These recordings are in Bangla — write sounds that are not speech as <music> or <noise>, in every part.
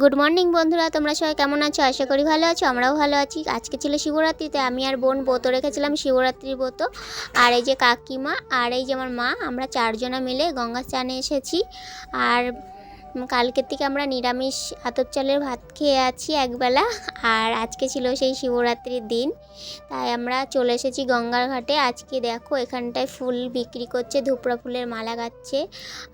গুড মর্নিং বন্ধুরা। তোমরা সবাই কেমন আছো? আশা করি ভালো আছো, আমরাও ভালো আছি। আজকে ছিল শিবরাত্রিতে, আমি আর বোন ব্রত রেখেছিলাম শিবরাত্রির ব্রত। আর এই যে কাকিমা, আর এই যে আমার মা, আমরা চারজনা মিলে গঙ্গা স্নানে এসেছি। আর কালকের থেকে আমরা নিরামিষ আতপ চালের ভাত খেয়ে আছি একবেলা। আর আজকে ছিল সেই শিবরাত্রির দিন। তাই আমরা চলে এসেছি গঙ্গার ঘাটে। আজকে দেখো এখানটায় ফুল বিক্রি করছে, ধুপড়া ফুলের মালা গাচ্ছে।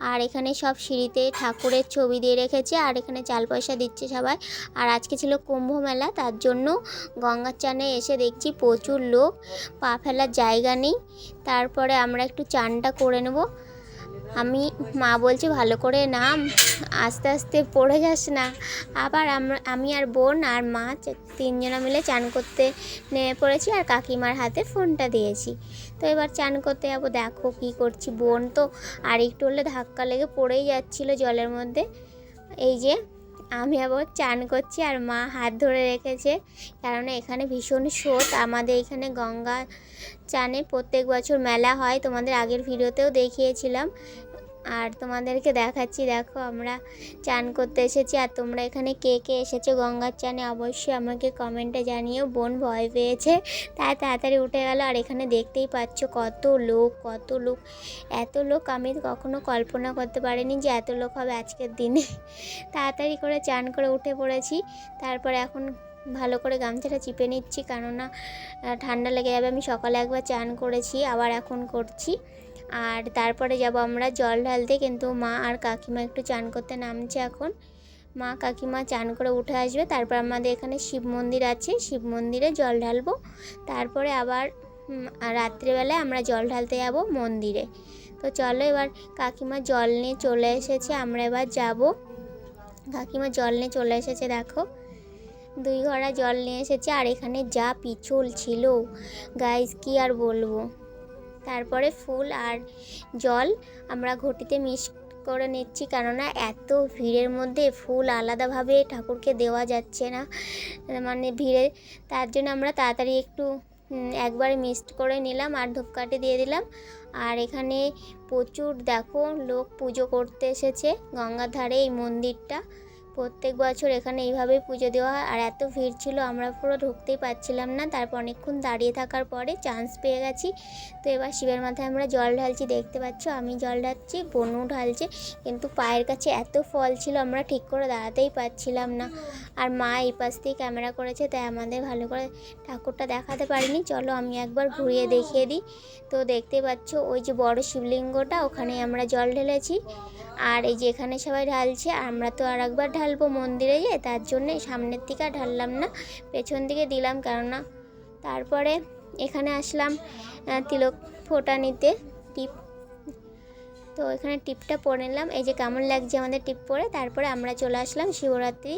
আর এখানে সব সিঁড়িতে ঠাকুরের ছবি দিয়ে রেখেছে, আর এখানে চাল পয়সা দিচ্ছে সবাই। আর আজকে ছিল কুম্ভ মেলা, তার জন্য গঙ্গার চানে এসে দেখছি প্রচুর লোক, পা ফেলার জায়গা নেই। তারপরে আমরা একটু চানটা করে নেব। আমি, মা বলছি, ভালো করে নাম, আস্তে আস্তে পড়ে যাস না। আবার আমরা, আমি আর বোন আর মা তিনজনা মিলে চান করতে নেমে পড়েছি আর কাকিমার হাতে ফোনটা দিয়েছি। তো এবার চান করতে যাব, দেখো কী করছি। বোন তো আর একটু হলে ধাক্কা লেগে পড়েই যাচ্ছিল জলের মধ্যে। এই যে, আমি আবার চান করছি আর মা হাত ধরে রেখেছে। কেননা এখানে ভীষণ স্রোত। আমাদের এখানে গঙ্গা চানে প্রত্যেক বছর মেলা হয়। তোমাদের আগের ভিডিওতেও দেখিয়েছিলাম। আর তোমাদেরকে দেখাচ্ছি, দেখো আমরা চান করতে এসেছি আর তোমরা এখানে কে কে এসেছ গঙ্গার চানে অবশ্যই আমাকে কমেন্টে জানিও। বোন ভয় পেয়েছে, তাই তাড়াতাড়ি উঠে গেল আর এখানে দেখতেই পাচ্ছ কত লোক কত লোক। এত লোক আমি কখনো কল্পনা করতে পারিনি যে এত লোক হবে আজকের দিনে। তাড়াতাড়ি করে চান করে উঠে পড়েছি, তারপর এখন ভালো করে গামছাটা চিপে নিচ্ছি কেননা ঠান্ডা লেগে যাবে। আমি সকালে একবার চান করেছি, আবার এখন করছি। আর তারপরে যাব আমরা জল ঢালতে, কিন্তু মা আর কাকিমা একটু চান করতে নামছে এখন। মা কাকিমা চান করে উঠে আসবে, তারপর আমাদের এখানে শিব মন্দির আছে, শিব মন্দিরে জল ঢালবো। তারপরে আবার রাত্রিবেলায় আমরা জল ঢালতে যাব মন্দিরে। তো চলো এবার কাকিমা জল নিয়ে চলে এসেছে, আমরা এবার যাব। কাকিমা জল নিয়ে চলে এসেছে, দেখো। দুই ঘড়া জল নিয়ে এসেছে, আর এখানে যা পিছল ছিল। গাইজ কি আর বলব? তারপরে ফুল আর জল আমরা ঘটিতে মিক্স করে নিচ্ছি কেননা এত ভিড়ের মধ্যে ফুল আলাদাভাবে ঠাকুরকে দেওয়া যাচ্ছে না। মানে ভিড়ে তার জন্য আমরা তাড়াতাড়ি একটু একবারে মিক্সড করে নিলাম আর ধূপকাঠি দিয়ে দিলাম। আর এখানে প্রচুর দেখো লোক পুজো করতে এসেছে গঙ্গার ধারে এই মন্দিরটা। প্রত্যেক বছর এখানে এইভাবেই পুজো দেওয়া হয়। আর এত ভিড় ছিল আমরা পুরো ঢুকতেই পাচ্ছিলাম না। তারপর অনেকক্ষণ দাঁড়িয়ে থাকার পরে চান্স পেয়ে গেছি। তো এবার শিবের মাথায় আমরা জল ঢালছি দেখতে পাচ্ছ? আমি জল ঢালছি বনু ঢালছে। কিন্তু পায়ের কাছে এত ফল ছিল আমরা ঠিক করে দাঁড়াতেই পারছিলাম না। আর মা এই পাশ দিয়ে ক্যামেরা করেছে তাই আমাদের ভালো করে ঠাকুরটা দেখাতে পারিনি। চলো আমি একবার ঘুরিয়ে দেখিয়ে দিই। তো দেখতে পাচ্ছ ওই যে বড় শিবলিঙ্গটা ওখানে আমরা জল ঢেলেছি। আর এই যে এখানে সবাই ঢালছে আমরা তো আর একবার ঢালবো মন্দিরে গিয়ে তার জন্যে সামনের দিকে আর ঢাললাম না, পেছন দিকে দিলাম কেননা তারপরে এখানে আসলাম তিলক ফোঁটা নিতে, টিপ। তো এখানে টিপটা পরে নিলাম, এই যে কেমন লাগছে আমাদের টিপ পরে। তারপরে আমরা চলে আসলাম শিবরাত্রি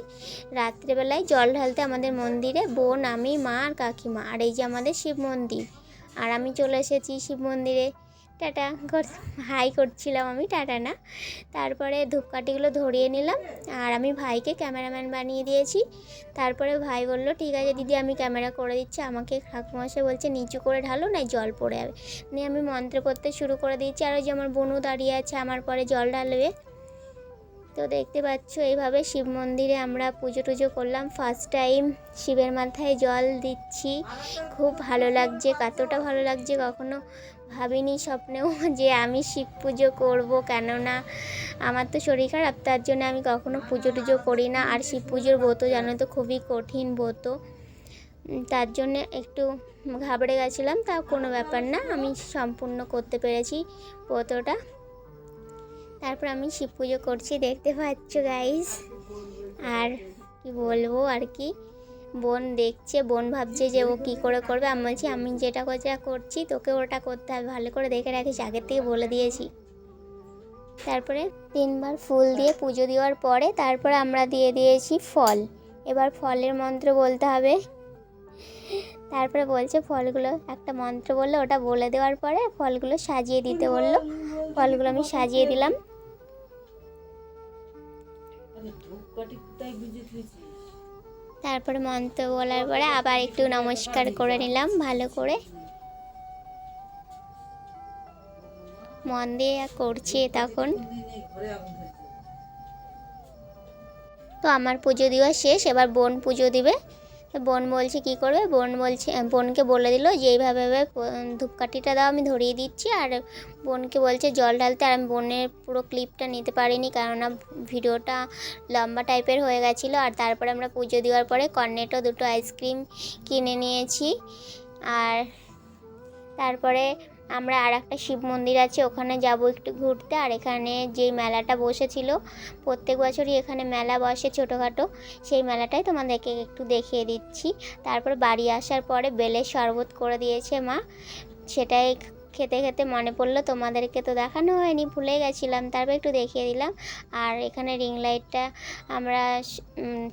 রাত্রেবেলায় জল ঢালতে আমাদের মন্দিরে, বোন, আমি, মা আর কাকিমা। আর এই যে আমাদের শিব মন্দির। আর আমি চলে এসেছি শিব মন্দিরে। টাটা কর- হাই করছিলাম আমি, টাটা না। তারপরে ধূপকাঠিগুলো ধরিয়ে নিলাম। আর আমি ভাইকে ক্যামেরাম্যান বানিয়ে দিয়েছি। তারপরে ভাই বলল, ঠিক আছে দিদি, আমি ক্যামেরা করে দিচ্ছি। আমাকে ঠাকুমাসে বলছে, নিচু করে ঢালো না জল পড়ে যাবে। নিয়ে আমি মন্ত্র করতে শুরু করে দিয়েছি। আর ওই যে আমার বনু দাঁড়িয়ে আছে, আমার পরে জল ঢালবে। তো দেখতে পাচ্ছ, এইভাবে শিব মন্দিরে আমরা পুজো টুজো করলাম। ফার্স্ট টাইম শিবের মাথায় জল দিচ্ছি। খুব ভালো লাগছে, কতটা ভালো লাগছে কখনো ভাবিনি স্বপ্নেও <laughs> যে আমি শিব পুজো করব, কেননা আমার তো শরীর খারাপ, তার জন্য আমি কখনো পুজো টুজো করি না। আর শিব পুজোর ব্রত জানো তো, খুবই কঠিন ব্রত। তার জন্য একটু ঘাবড়ে গেছিলাম তা কোনো ব্যাপার না, আমি সম্পূর্ণ করতে পেরেছি ব্রতটা। তারপর আমি শিব পুজো করছি, দেখতে পাচ্ছ গাইস আর কি বলব আর কি? বোন দেখছে, বোন ভাবছে যে ও কি করে করবে। আমি বলছি, আমি যেটা যেটা করছি, তোকে ওটা করতে হবে। ভালো করে দেখে রাখিস, আগের থেকে বলে দিয়েছি। তারপরে তিনবার ফুল দিয়ে পুজো দেওয়ার পরে তারপরে আমরা দিয়ে দিয়েছি ফল। এবার ফলের মন্ত্র বলতে হবে। তারপরে বলছে ফলগুলো একটা মন্ত্র বলল ওটা বলে দেওয়ার পরে ফলগুলো সাজিয়ে দিতে বলল। ফলগুলো আমি সাজিয়ে দিলাম। তারপরে মন্ত্র বলার পরে আবার একটু নমস্কার করে নিলাম ভালো করে। মন দিয়ে করছে তখন। তো আমার পুজো দেওয়া শেষ এবার বোন পুজো দিবে। বোন বলছে কি করবে? বোন বলছে, বোনকে বলে দিল যে, এইভাবে ধূপকাঠিটা দাও, আমি ধরিয়ে দিচ্ছি। আর বোনকে বলছে, জল ঢালতে। আর আমি বোনের পুরো ক্লিপটা নিতে পারিনি, কেননা ভিডিওটা লম্বা টাইপের হয়ে গেছিল। আর তারপরে আমরা পুজো দেওয়ার পরে কর্নেটো দুটো আইসক্রিম কিনে নিয়েছি। আর তারপরে আমরা আর একটা শিব মন্দির আছে, ওখানে যাব একটু ঘুরতে। আর এখানে যেই মেলাটা বসেছিল, প্রত্যেক বছরই এখানে মেলা বসে ছোটোখাটো, সেই মেলাটাই তোমাদেরকে একটু দেখিয়ে দিচ্ছি। তারপর বাড়ি আসার পরে বেলের শরবত করে দিয়েছে মা। সেটাই খেতে খেতে মনে পড়ল, তোমাদেরকে তো দেখানো হয়নি, ভুলে গেছিলাম। তারপর একটু দেখিয়ে দিলাম। আর এখানে রিং লাইটটা আমরা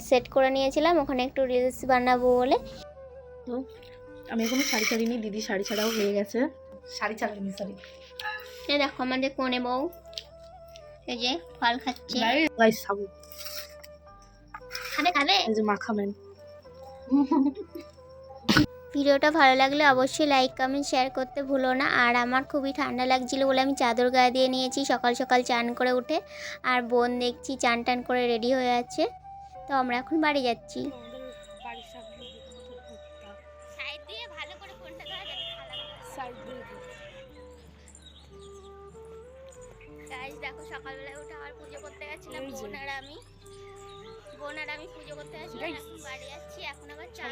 সেট করে নিয়েছিলাম, ওখানে একটু রিলস বানাবো বলে। আমি এখনও শাড়ি ছাড়িনি দিদি শাড়ি ছাড়াও হয়ে গেছে। শাড়ি ছাড়িনি সরি এই দেখো আমাদের কোণে বউ। এই যে ফল খাচ্ছে। গাইস সাবু খাবে। খাবে এই যে মাখামেন ভিডিওটা ভালো লাগলে অবশ্যই লাইক কমেন্ট শেয়ার করতে ভুলো না। আর আমার খুবই ঠান্ডা লাগছিল বলে আমি চাদর গায়ে দিয়ে নিয়েছি সকাল সকাল চান করে উঠে। আর বোন দেখছি চান টান করে রেডি হয়ে আছে। তো আমরা এখন বাড়ি যাচ্ছি। দেখো সকালবেলায় উঠে আবার পুজো করতে গেছিলাম। বোন আর আমি বোন আর আমি পুজো করতে গেছিলাম। এখন বাড়ি যাচ্ছি। এখন আবার চাল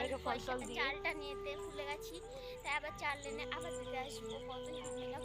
দিয়ে। চালটা নিয়েতে ভুলে গেছি। তাই আবার চাল এনে আবার দিতে আসব। কত ঝামেলা